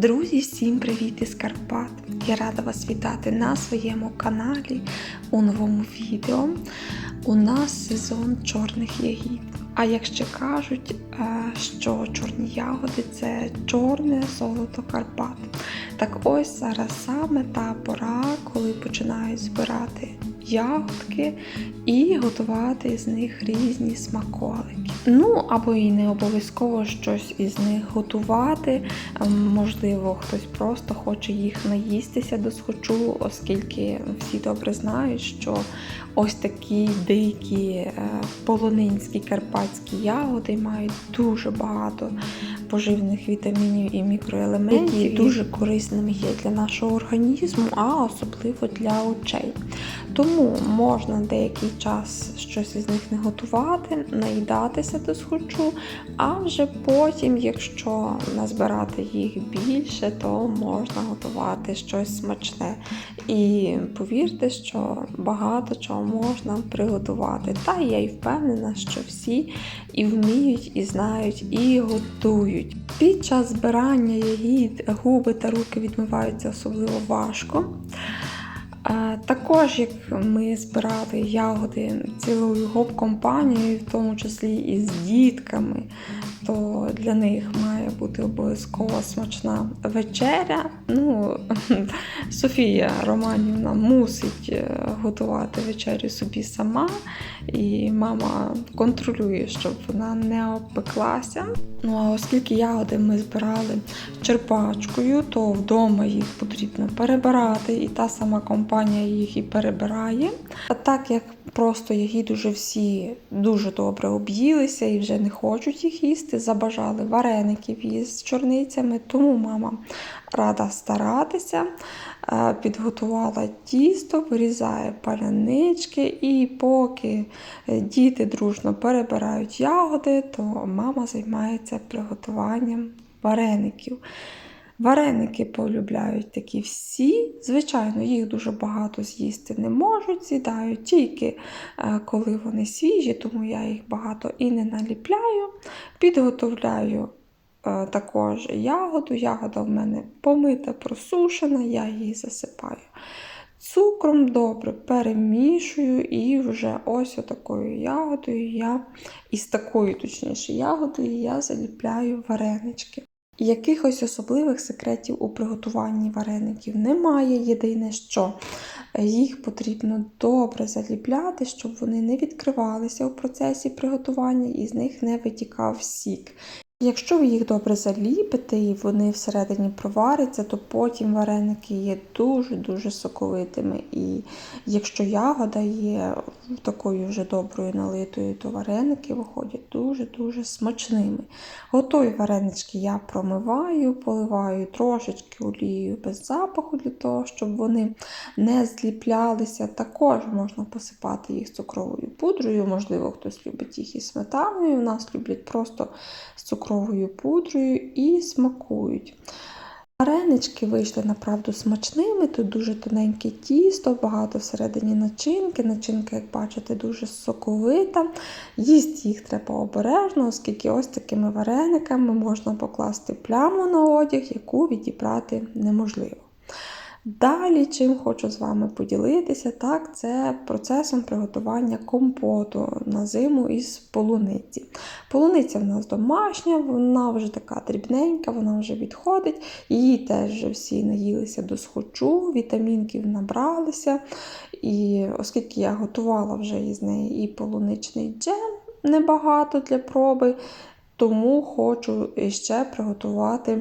Друзі, всім привіт із Карпат! Я рада вас вітати на своєму каналі у новому відео. У нас сезон чорних ягід. А як ще кажуть, е, що чорні ягоди це чорне золото Карпат. Так ось зараз саме та пора, коли починають збирати ягодки і готувати з них різні смаколики. Ну або і не обов'язково щось із них готувати. Ем, Можливо, хтось просто хоче їх наїстися до схочу, оскільки всі добре знають, що ось такі дикі е, полонинські карпатські ягоди мають дуже багато поживних вітамінів і мікроелементів, які дуже корисними є для нашого організму, а особливо для очей. Тому можна деякий час щось із них не готувати, наїдатися до схочу, а вже потім, якщо назбирати їх більше, то можна готувати щось смачне. І повірте, що багато чого можна приготувати. Та я й впевнена, що всі і вміють, і знають, і готують. Під час збирання ягід губи та руки відмиваються особливо важко. А, Також, як ми збирали ягоди цілою гоп-компанією, в тому числі і з дітками, то для них має бути обов'язково смачна вечеря. Ну, Софія Романівна мусить е, готувати вечерю собі сама, і мама контролює, щоб вона не обпеклася. Ну а оскільки ягоди ми збирали черпачкою, то вдома їх потрібно перебирати, і та сама компанія їх і перебирає. А так як просто ягід уже всі дуже добре об'їлися і вже не хочуть їх їсти, забажали вареників із чорницями, тому мама рада старатися. Е, Підготувала тісто, вирізає палянички, і поки е, діти дружно перебирають ягоди, то мама займається приготуванням вареників. Вареники полюбляють такі всі. Звичайно, їх дуже багато з'їсти не можуть, з'їдають тільки е, коли вони свіжі, тому я їх багато і не наліпляю. Підготовляю е, також ягоду. Ягода в мене помита, просушена, я її засипаю. Цукром добре перемішую і вже ось отакою ягодою я, із такою точніше ягодою я заліпляю варенички. Якихось особливих секретів у приготуванні вареників немає. Єдине, що їх потрібно добре заліпляти, щоб вони не відкривалися у процесі приготування і з них не витікав сік. Якщо ви їх добре заліпите і вони всередині проваряться, то потім вареники є дуже-дуже соковитими. І якщо ягода є такою вже доброю налитою, то вареники виходять дуже-дуже смачними. Готові варенички я промиваю, поливаю трошечки олією без запаху, для того, щоб вони не зліплялися. Також можна посипати їх цукровою пудрою, можливо, хтось любить їх із сметаною. У нас люблять просто з цукровою пудрою і смакують. Варенички вийшли направду смачними, тут дуже тоненьке тісто, багато всередині начинки. Начинка, як бачите, дуже соковита. Їсти їх треба обережно, оскільки ось такими варениками можна покласти пляму на одяг, яку відібрати неможливо. Далі, чим хочу з вами поділитися, так, це процесом приготування компоту на зиму із полуниці. Полуниця в нас домашня, вона вже така дрібненька, вона вже відходить, її теж всі наїлися до схочу, вітамінків набралися. І оскільки я готувала вже із неї і полуничний джем небагато для проби, тому хочу ще приготувати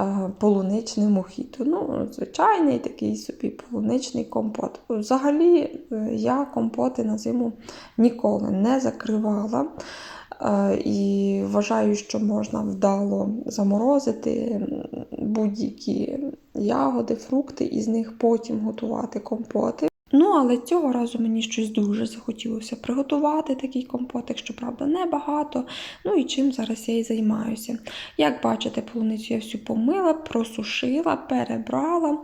е, полуничний мохіто. Ну, звичайний такий собі полуничний компот. Взагалі, е, я компоти на зиму ніколи не закривала. Е, І вважаю, що можна вдало заморозити будь-які ягоди, фрукти і з них потім готувати компоти. Ну, але цього разу мені щось дуже захотілося приготувати такий компотик, щоправда, небагато. Ну і чим зараз я і займаюся. Як бачите, полуницю я всю помила, просушила, перебрала,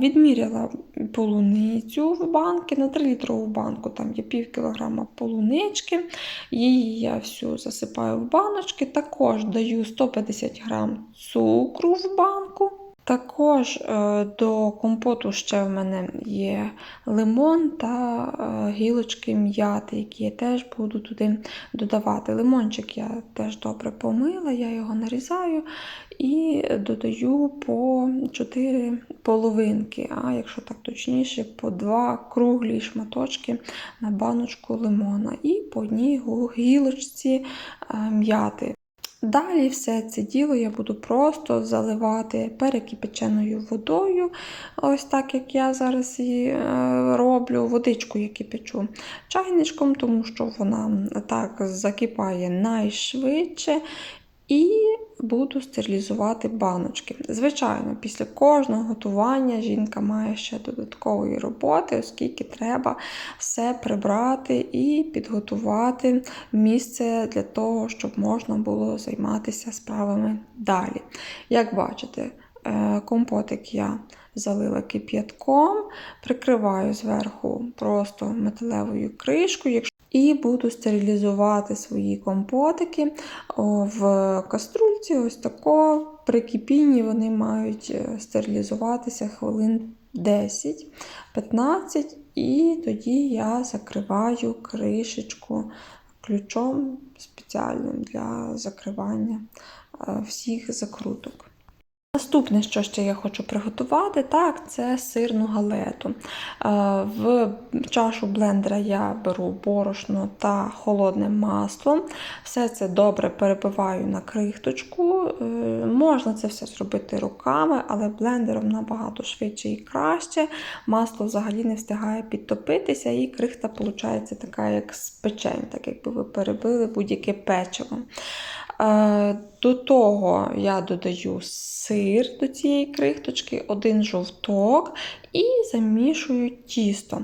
відміряла полуницю в банки на 3-літрову банку, там є пів кілограма полунички. Її я всю засипаю в баночки. Також даю 150 грам цукру в банку. Також е, до компоту ще в мене є лимон та е, гілочки м'яти, які я теж буду туди додавати. Лимончик я теж добре помила, я його нарізаю і додаю по 4 половинки, а якщо так точніше, по 2 круглі шматочки на баночку лимона і по одній гілочці е, м'яти. Далі все це діло я буду просто заливати перекипяченою водою, ось так як я зараз і е, роблю, водичку я кипячу чайничком, тому що вона так закипає найшвидше. І буду стерилізувати баночки. Звичайно, після кожного готування жінка має ще додаткової роботи, оскільки треба все прибрати і підготувати місце для того, щоб можна було займатися справами далі. Як бачите, е, компотик я залила кип'ятком, прикриваю зверху просто металевою кришкою. І буду стерилізувати свої компотики в каструльці. Ось тако при кипінні вони мають е, стерилізуватися хвилин 10-15, і тоді я закриваю кришечку ключом спеціальним для закривання е, всіх закруток. Наступне, що ще я хочу приготувати, так, це сирну галету. Е, в чашу блендера я беру борошно та холодне масло. Все це добре перебиваю на крихточку. Е, можна це все зробити руками, але блендером набагато швидше і краще. Масло взагалі не встигає підтопитися, і крихта виходить така, як з печень, так якби ви перебили будь-яке печиво. До того я додаю сир до цієї крихточки, один жовток і замішую тісто.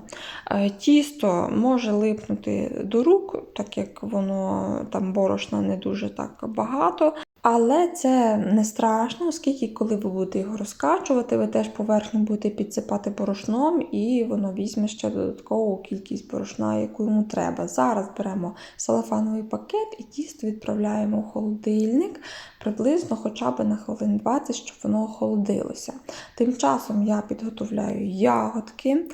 Е, тісто може липнути до рук, так як воно там борошна не дуже так багато. Але це не страшно, оскільки, коли ви будете його розкачувати, ви теж поверхню будете підсипати борошном, і воно візьме ще додаткову кількість борошна, яку йому треба. Зараз беремо салафановий пакет і тісто відправляємо в холодильник приблизно хоча б на хвилин 20, щоб воно охолодилося. Тим часом я підготовляю ягодки.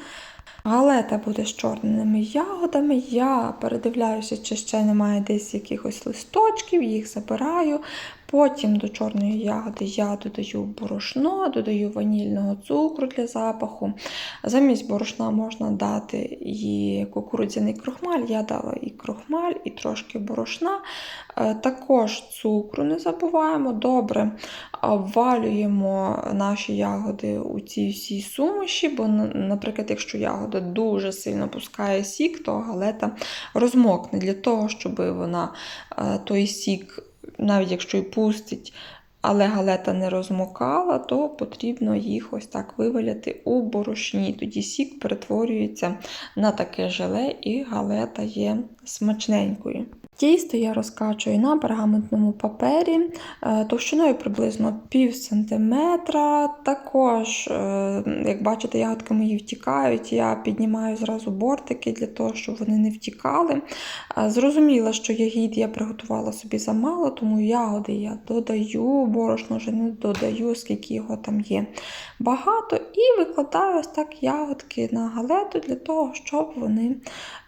Галета буде з чорними ягодами. Я передивляюся, чи ще немає десь якихось листочків, їх забираю. Потім до чорної ягоди я додаю борошно, додаю ванільного цукру для запаху. Замість борошна можна дати і кукурудзяний крохмаль. Я дала і крохмаль, і трошки борошна. Е, також цукру не забуваємо. Добре обвалюємо наші ягоди у ці всі суміші, бо, наприклад, якщо ягода дуже сильно пускає сік, то галета розмокне для того, щоб вона е, той сік навіть якщо і пустить, але галета не розмокала, то потрібно їх ось так виваляти у борошні. Тоді сік перетворюється на таке желе, і галета є смачненькою. Тісто я розкачую на пергаментному папері е, товщиною приблизно пів сантиметра. Також, е, як бачите, ягодки мої втікають, я піднімаю зразу бортики для того, щоб вони не втікали. Е, зрозуміла, що ягід я приготувала собі замало, тому ягоди я додаю, борошно вже не додаю, скільки його там є багато. І викладаю ось так ягодки на галету для того, щоб вони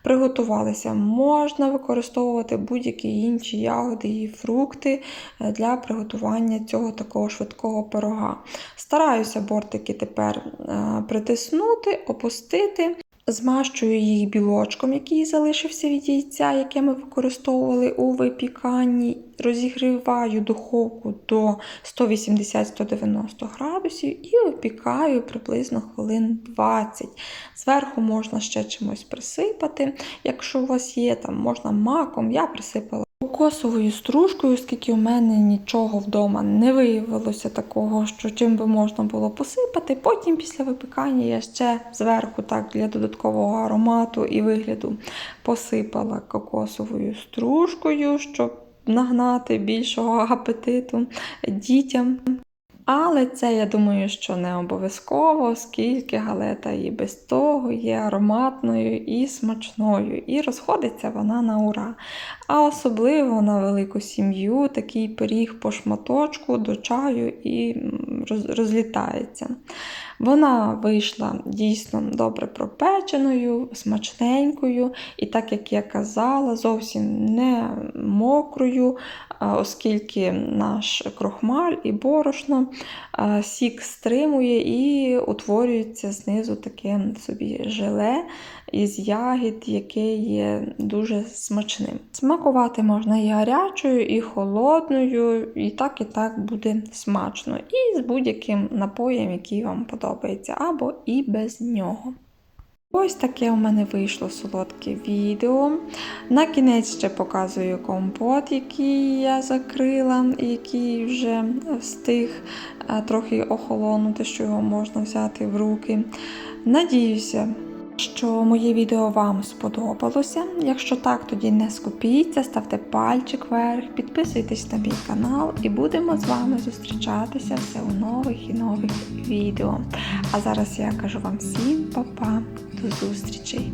приготувалися. Можна використовувати будь-які інші ягоди і фрукти е, для приготування цього такого швидкого пирога. Стараюся бортики тепер е, притиснути, опустити. Змащую їх білочком, який залишився від яйця, яке ми використовували у випіканні. Розігріваю духовку до 180-190 градусів і випікаю приблизно хвилин 20. Зверху можна ще чимось присипати. Якщо у вас є, там можна маком, я присипала кокосовою стружкою, оскільки у мене нічого вдома не виявилося такого, що чим би можна було посипати. Потім після випікання я ще зверху, так для додаткового аромату і вигляду, посипала кокосовою стружкою, щоб нагнати більшого апетиту дітям. Але це, я думаю, що не обов'язково, оскільки галета і без того є ароматною і смачною, і розходиться вона на ура. А особливо на велику сім'ю такий пиріг по шматочку до чаю і розлітається. Вона вийшла дійсно добре пропеченою, смачненькою, і так як я казала, зовсім не мокрою, оскільки наш крохмаль і борошно сік стримує і утворюється знизу таке собі желе із ягід, яке є дуже смачним. Смакувати можна і гарячою, і холодною, і так, і так буде смачно. І з будь-яким напоєм, який вам подобається, або і без нього. Ось таке у мене вийшло солодке відео. На кінець ще показую компот, який я закрила, який вже встиг е, трохи охолонути, що його можна взяти в руки. Надіюся, що моє відео вам сподобалося. Якщо так, тоді не скупіться, ставте пальчик вверх, підписуйтесь на мій канал і будемо з вами зустрічатися все у нових і нових відео. А зараз я кажу вам всім па-па, до зустрічей!